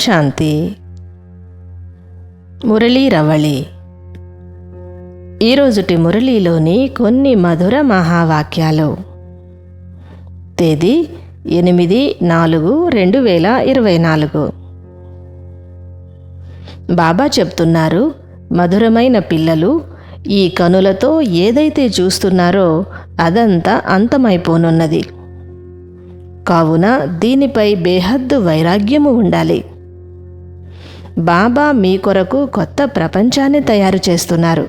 శాంతి. మురళీ రవళి. ఈరోజుటి మురళీలోని కొన్ని మధుర మహావాక్యాలు. తేదీ ఎనిమిది నాలుగు రెండు వేల ఇరవై నాలుగు. బాబా చెప్తున్నారు మధురమైన పిల్లలు ఈ కనులతో ఏదైతే చూస్తున్నారో అదంతా అంతమైపోనున్నది. కావున దీనిపై బేహద్దు వైరాగ్యము ఉండాలి. బాబా మీ కొరకు కొత్త ప్రపంచాన్ని తయారు చేస్తున్నారు.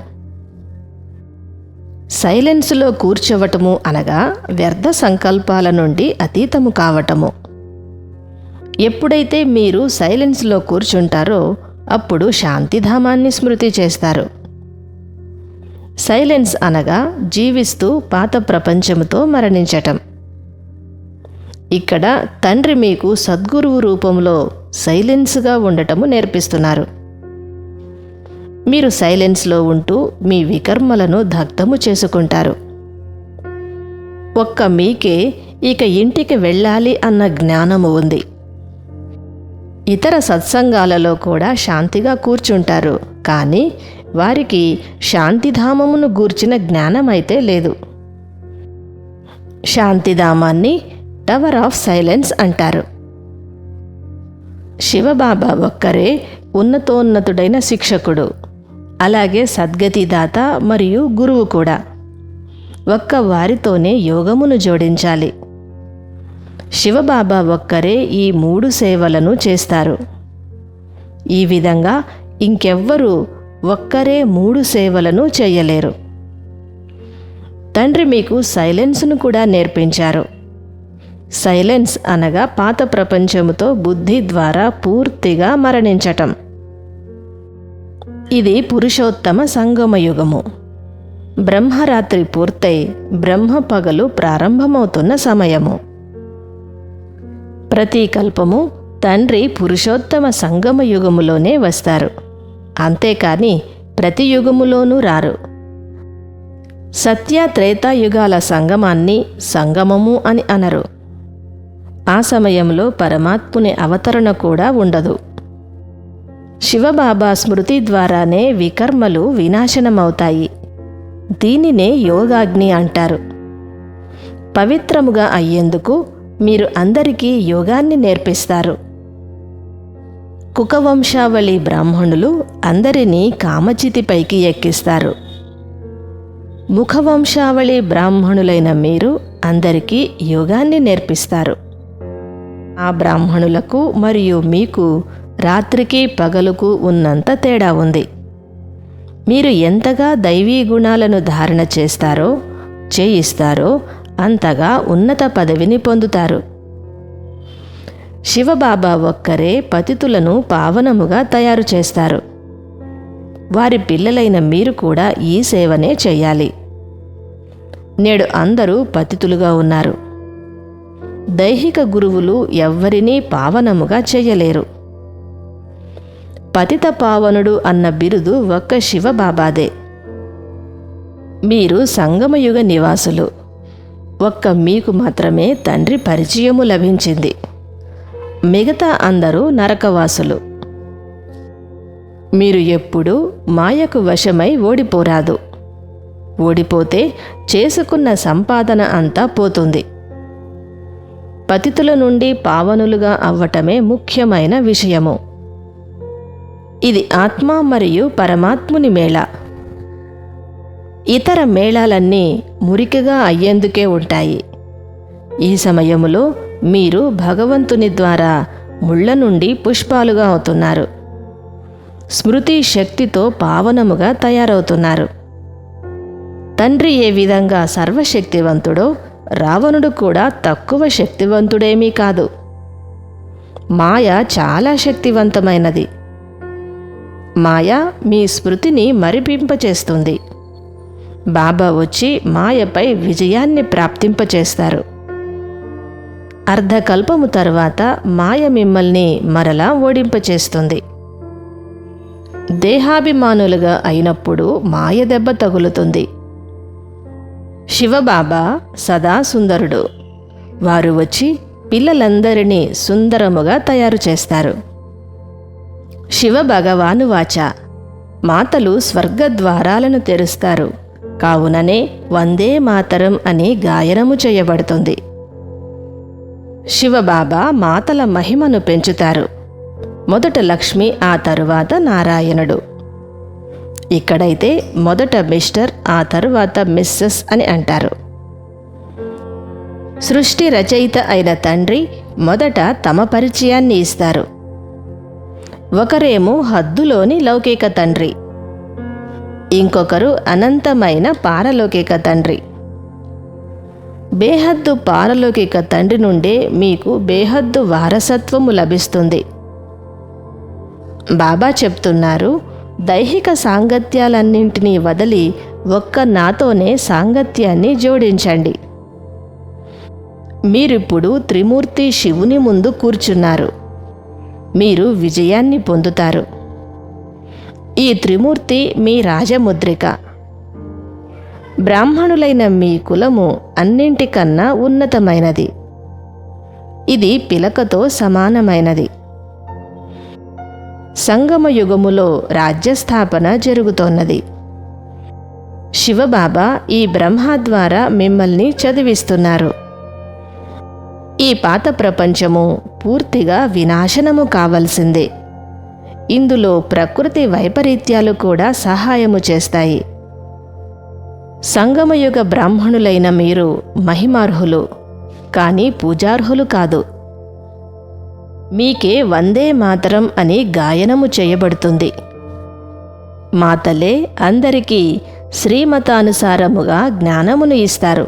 సైలెన్స్లో కూర్చోవటము అనగా వ్యర్థ సంకల్పాల నుండి అతీతము కావటము. ఎప్పుడైతే మీరు సైలెన్స్లో కూర్చుంటారో అప్పుడు శాంతిధామాన్ని స్మృతి చేస్తారు. సైలెన్స్ అనగా జీవిస్తూ పాత ప్రపంచముతో మరణించటం. ఇక్కడ తండ్రి మీకు సద్గురువు రూపంలో సైలెన్స్గా ఉండటము నేర్పిస్తున్నారు. మీరు సైలెన్స్లో ఉంటూ మీ వికర్మలను దగ్ధము చేసుకుంటారు. ఒక్క మీకే ఇక ఇంటికి వెళ్ళాలి అన్న జ్ఞానము ఉంది. ఇతర సత్సంగాలలో కూడా శాంతిగా కూర్చుంటారు. కానీ వారికి శాంతిధామమును గూర్చిన జ్ఞానం అయితే లేదు. శాంతిధామాన్ని టవర్ ఆఫ్ సైలెన్స్ అంటారు. శివబాబా ఒక్కరే ఉన్నతోన్నతుడైన శిక్షకుడు. అలాగే సద్గతిదాత మరియు గురువు కూడా. ఒక్క వారితోనే యోగమును జోడించాలి. శివబాబా ఒక్కరే ఈ మూడు సేవలను చేస్తారు. ఈ విధంగా ఇంకెవ్వరూ ఒక్కరే మూడు సేవలను చేయలేరు. తండ్రి మీకు సైలెన్స్ను కూడా నేర్పించారు. సైలెన్స్ అనగా పాత ప్రపంచముతో బుద్ధి ద్వారా పూర్తిగా మరణించటం. ఇది పురుషోత్తమ సంగమయుగము. బ్రహ్మరాత్రి పూర్తయి బ్రహ్మ పగలు ప్రారంభమవుతున్న సమయము. ప్రతి కల్పము తండ్రి పురుషోత్తమ సంగమ యుగములోనే వస్తారు. అంతేకాని ప్రతి యుగములోనూ రారు. సత్య త్రేతాయుగాల సంగమాన్ని సంగమము అని అనరు. ఆ సమయంలో పరమాత్ముని అవతరణ కూడా ఉండదు. శివబాబా స్మృతి ద్వారానే వికర్మలు వినాశనమవుతాయి. దీనినే యోగాగ్ని అంటారు. పవిత్రముగా అయ్యేందుకు మీరు అందరికీ యోగాన్ని నేర్పిస్తారు. కుకవంశావళి బ్రాహ్మణులు అందరినీ కామచితిపైకి ఎక్కిస్తారు. ముఖవంశావళి బ్రాహ్మణులైన మీరు అందరికీ యోగాన్ని నేర్పిస్తారు. ఆ బ్రాహ్మణులకు మరియు మీకు రాత్రికి పగలుకు ఉన్నంత తేడా ఉంది. మీరు ఎంతగా దైవీ గుణాలను ధారణ చేస్తారో చేయిస్తారో అంతగా ఉన్నత పదవిని పొందుతారు. శివబాబా ఒక్కరే పతితులను పావనముగా తయారు చేస్తారు. వారి పిల్లలైన మీరు కూడా ఈ సేవనే చేయాలి. నేడు అందరూ పతితులుగా ఉన్నారు. దైహిక గురువులు ఎవ్వరినీ పావనముగా చేయలేరు. పతిత పావనుడు అన్న బిరుదు ఒక్క శివబాబాదే. మీరు సంగమయుగ నివాసులు. ఒక్క మీకు మాత్రమే తండ్రి పరిచయము లభించింది. మిగతా అందరూ నరకవాసులు. మీరు ఎప్పుడూ మాయకు వశమై ఓడిపోరాదు. ఓడిపోతే చేసుకున్న సంపాదన అంతా పోతుంది. పతితుల నుండి పావనులుగా అవ్వటమే ముఖ్యమైన విషయము. ఇది ఆత్మ మరియు పరమాత్ముని మేళ. ఇతర మేళాలన్నీ మురికిగా అయ్యేందుకే ఉంటాయి. ఈ సమయములో మీరు భగవంతుని ద్వారా ముళ్ళ నుండి పుష్పాలుగా అవుతున్నారు. స్మృతి శక్తితో పావనముగా తయారవుతున్నారు. తండ్రి ఏ విధంగా సర్వశక్తివంతుడో రావణుడు కూడా తక్కువ శక్తివంతుడేమీ కాదు. మాయ చాలా శక్తివంతమైనది. మాయ మీ స్మృతిని మరిపింపచేస్తుంది. బాబా వచ్చి మాయపై విజయాన్ని ప్రాప్తింపచేస్తారు. అర్ధకల్పము తర్వాత మాయ మిమ్మల్ని మరలా ఓడింపచేస్తుంది. దేహాభిమానులుగా అయినప్పుడు మాయ దెబ్బ తగులుతుంది. శివబాబా సదా సుందరుడు. వారు వచ్చి పిల్లలందరినీ సుందరముగా తయారు చేస్తారు. శివ భగవాను వాచ. మాతలు స్వర్గద్వారాలను తెరుస్తారు. కావుననే వందే మాతరం అని గాయనము చేయబడుతుంది. శివబాబా మాతల మహిమను పెంచుతారు. మొదట లక్ష్మి ఆ తరువాత నారాయణుడు. ఇక్కడైతే మొదట మిస్టర్ ఆ తరువాత మిస్సెస్ అని అంటారు. సృష్టి రచయిత అయిన తండ్రి మొదట తమ పరిచయాన్ని ఇస్తారు. ఒకరేమో హద్దులోని లౌకిక తండ్రి ఇంకొకరు అనంతమైన పారలౌకిక తండ్రి. బేహద్దు పారలౌకిక తండ్రి నుండే మీకు బేహద్దు వారసత్వము లభిస్తుంది. బాబా చెప్తున్నారు దైహిక సాంగత్యాలన్నింటినీ వదిలి ఒక్క నాతోనే సాంగత్యాన్ని జోడించండి. మీరిప్పుడు త్రిమూర్తి శివుని ముందు కూర్చున్నారు. మీరు విజయాన్ని పొందుతారు. ఈ త్రిమూర్తి మీ రాజముద్రిక. బ్రాహ్మణులైన మీ కులము అన్నింటికన్నా ఉన్నతమైనది. ఇది పిలకతో సమానమైనది. సంగమ యుగములో రాజ్యస్థాపన జరుగుతోన్నది. శివబాబా ఈ బ్రహ్మ ద్వారా మిమ్మల్ని చదివిస్తున్నారు. ఈ పాత ప్రపంచము పూర్తిగా వినాశనము కావలసిందే. ఇందులో ప్రకృతి వైపరీత్యాలు కూడా సహాయము చేస్తాయి. సంగమయుగ బ్రాహ్మణులైన మీరు మహిమార్హులు కానీ పూజార్హులు కాదు. మీకే వందే మాతరం అని గాయనము చేయబడుతుంది. మాతలే అందరికీ శ్రీమతానుసారముగా జ్ఞానమును ఇస్తారు.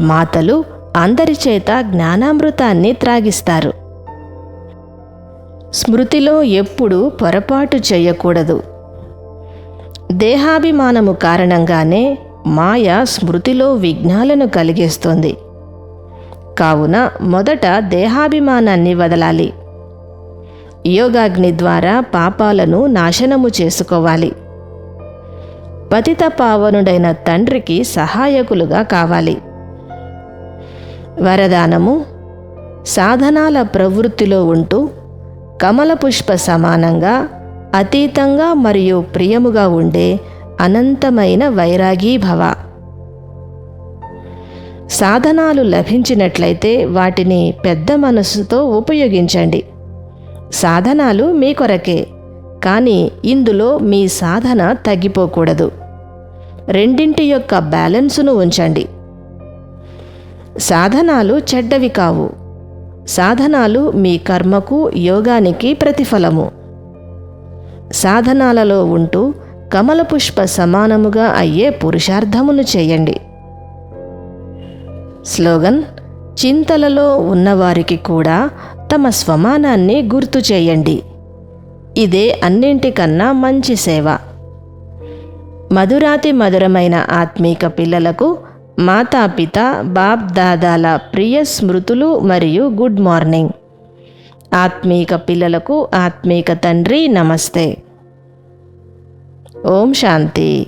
మాతలు అందరి చేత జ్ఞానామృతాన్ని త్రాగిస్తారు. స్మృతిలో ఎప్పుడూ పొరపాటు చేయకూడదు. దేహాభిమానము కారణంగానే మాయ స్మృతిలో విఘ్నాలను కలిగిస్తుంది. కావున మొదట దేహాభిమానాన్ని వదలాలి. యోగాగ్ని ద్వారా పాపాలను నాశనము చేసుకోవాలి. పతిత పావనుడైన తండ్రికి సహాయకులుగా కావాలి. వరదానము సాధనాల ప్రవృత్తిలో ఉంటూ కమల పుష్ప సమానంగా అతీతంగా మరియు ప్రియముగా ఉండే అనంతమైన వైరాగీభవ సాధనాలు లభించినట్లయితే వాటిని పెద్ద మనస్సుతో ఉపయోగించండి. సాధనాలు మీ కొరకే కానీ ఇందులో మీ సాధన తగ్గిపోకూడదు. రెండింటి యొక్క బ్యాలెన్సును ఉంచండి. సాధనాలు చెడ్డవి కావు. సాధనాలు మీ కర్మకు యోగానికి ప్రతిఫలము. సాధనాలలో ఉంటూ కమల పుష్ప సమానముగా అయ్యే పురుషార్థమును చేయండి. స్లోగన్ చింతలలో ఉన్నవారికి కూడా తమ స్వమానాన్ని గుర్తు చేయండి. ఇదే అన్నింటికన్నా మంచి సేవ. మధురాతి మధురమైన ఆత్మీక పిల్లలకు మాతాపిత బాప్ దాదాల ప్రియ స్మృతులు మరియు గుడ్ మార్నింగ్. ఆత్మీక పిల్లలకు ఆత్మీక తండ్రి నమస్తే. ఓం శాంతి.